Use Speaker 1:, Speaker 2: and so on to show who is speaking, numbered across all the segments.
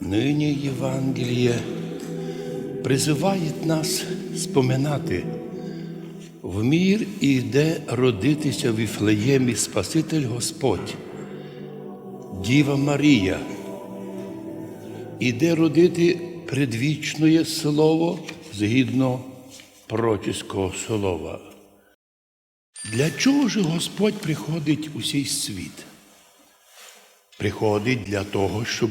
Speaker 1: Нині Євангеліє призиває нас споминати, в мір іде родитися в Іфлеємі Спаситель Господь, Діва Марія, іде родити предвічне слово згідно пророчеського слова. Для чого ж Господь приходить у цей світ? Приходить для того, щоб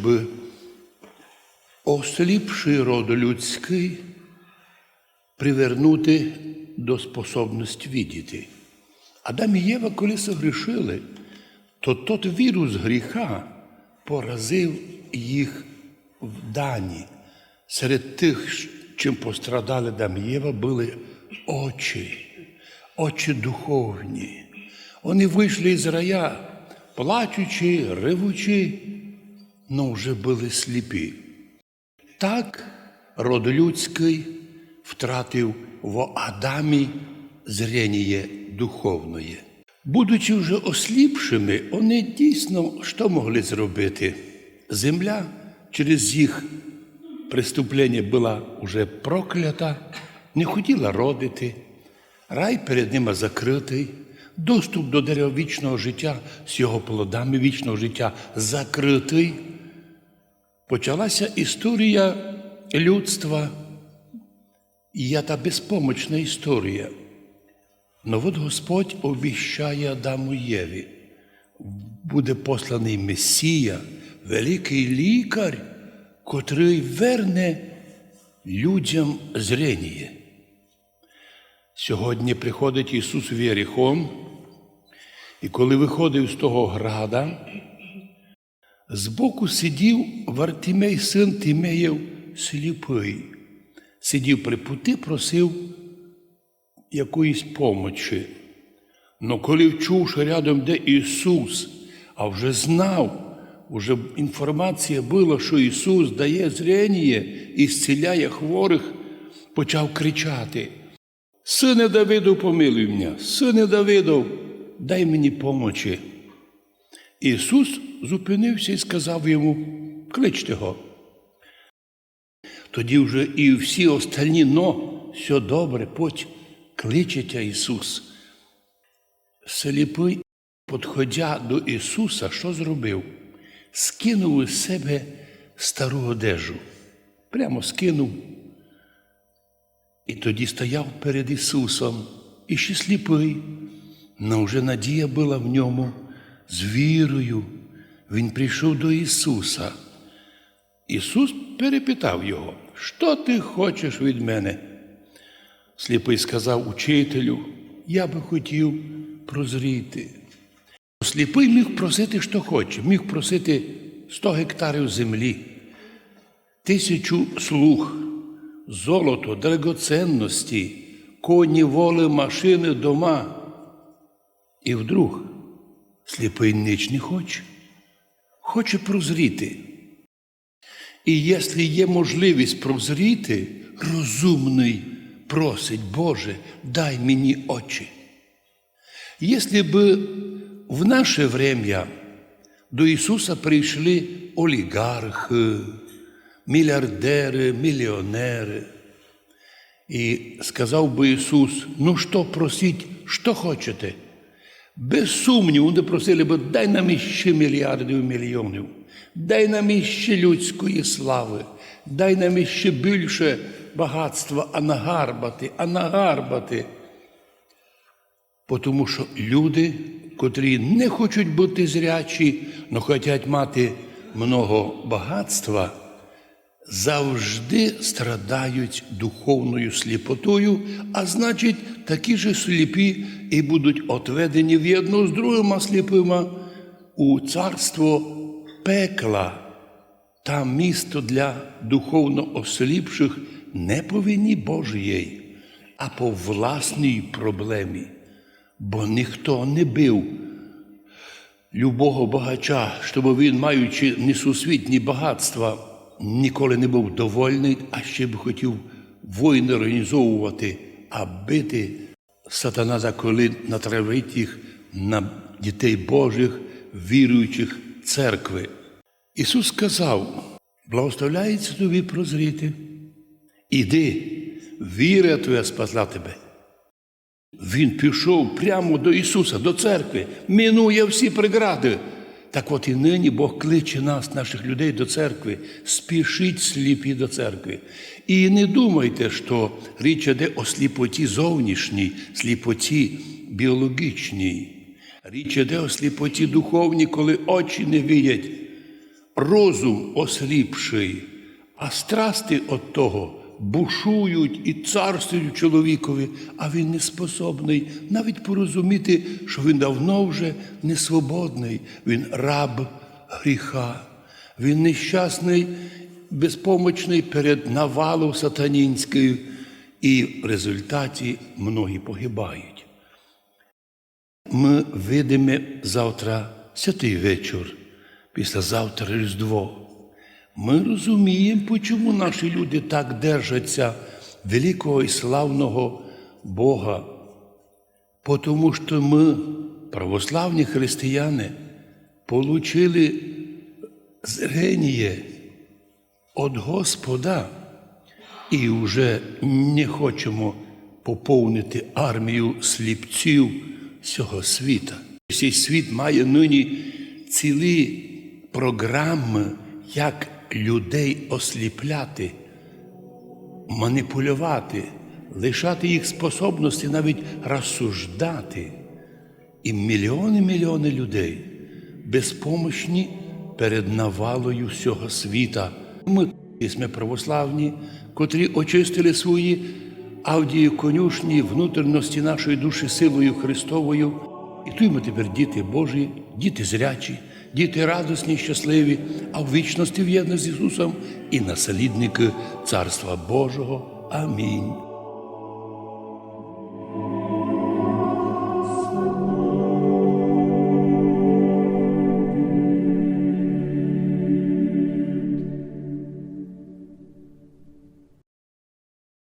Speaker 1: осліпший род людський привернути до способності видіти. Адам і Єва, коли согрішили, то тот вірус гріха поразив їх в дані. Серед тих, чим пострадали Адам і Єва, були очі, очі духовні. Вони вийшли з рая, плачучи, ревучи, но вже були сліпі. Так род людський втратив в Адамі зрення духовне. Будучи вже осліпшими, вони дійсно що могли зробити? Земля через їх преступлення була вже проклята, не хотіла родити, рай перед ними закритий, доступ до дерева вічного життя з його плодами вічного життя закритий. Почалася історія людства, і та безпомочна історія. Но от Господь обіщає Адаму Єві, буде посланий Месія, великий лікар, котрий верне людям зрення. Сьогодні приходить Ісус в Єріхон, і коли виходив з того града, Збоку сидів Вартимей, син Тимеєв, сліпий. Сидів при путі, просив якоїсь помочі. Но коли вчув, рядом де Ісус, а вже знав, вже інформація була, що Ісус дає зрення і зціляє хворих, почав кричати: Сине Давидов, помилуй мене, сине Давидов, дай мені помочі. Ісус зупинився і сказав йому, кличте його. Тоді вже і всі остальні, но все добре, поть кличете Ісус. Сліпий, підходя до Ісуса, що зробив? Скинув із себе стару одежу. Прямо скинув. І тоді стояв перед Ісусом, і ще сліпий, но вже надія була в ньому з вірою. Він прийшов до Ісуса. Ісус перепитав його, що ти хочеш від мене? Сліпий сказав учителю, я би хотів прозріти. Сліпий міг просити, що хоче, міг просити 100 гектарів землі, тисячу слуг, золото, драгоценності, коні, воли, машини, дома. І вдруг сліпий ніч не хоче, хоче прозріти. І якщо є можливість прозріти, розумний просить, Боже, дай мені очі. Якщо б в наше время до Ісуса прийшли олігархи, мільярдери, мільйонери, і сказав би Ісус, ну що просіть, що хочете? Без сумніву, вони просили би, дай нам іще мільярдів мільйонів, дай нам іще людської слави, дай нам іще більше багатства, а нагарбати, а нагарбати. Тому що люди, котрі не хочуть бути зрячі, але хочуть мати много багатства, завжди страдають духовною сліпотою, а значить, такі ж сліпі і будуть отведені в єдно з другими сліпими у царство пекла. Там місто для духовно осліпших не по вині Божій, а по власній проблемі. Бо ніхто не бив любого багача, щоб він, маючи несусвітні багатства, ніколи не був довольний, а ще б хотів воїни організовувати, а бити сатана за коли натравить їх на дітей Божих, віруючих церкви. Ісус сказав: Благословляється тобі прозріти. Іди, віра твоя спасла тебе. Він пішов прямо до Ісуса, до церкви, мінує всі прегради. Так от і нині Бог кличе нас, наших людей, до церкви. Спішіть сліпі до церкви. І не думайте, що річ іде о сліпоті зовнішній, сліпоті біологічній. Річ іде о сліпоті духовній, коли очі не видять, розум осліпший, а страсти от того бушують і царствують чоловікові, а він не способний навіть порозуміти, що він давно вже не свободний, він раб гріха, він нещасний, безпомочний перед навалом сатанінською, і в результаті многі погибають. Ми видимо завтра святий вечір, післязавтра Різдво. Ми розуміємо, чому наші люди так держаться великого і славного Бога. Тому що ми, православні християни, получили зрення від Господа і вже не хочемо поповнити армію сліпців цього світа. Цей світ має нині цілі програми, як людей осліпляти, маніпулювати, лишати їх способності навіть розсуждати. І мільйони мільйони людей безпомощні перед навалою всього світа. Ми ми православні, котрі очистили свої авдії конюшні внутрішності нашої душі силою Христовою. І тут ми тепер діти Божі, діти зрячі, діти радосні, щасливі, а в вічності в'єднані з Ісусом і наслідники Царства Божого. Амінь.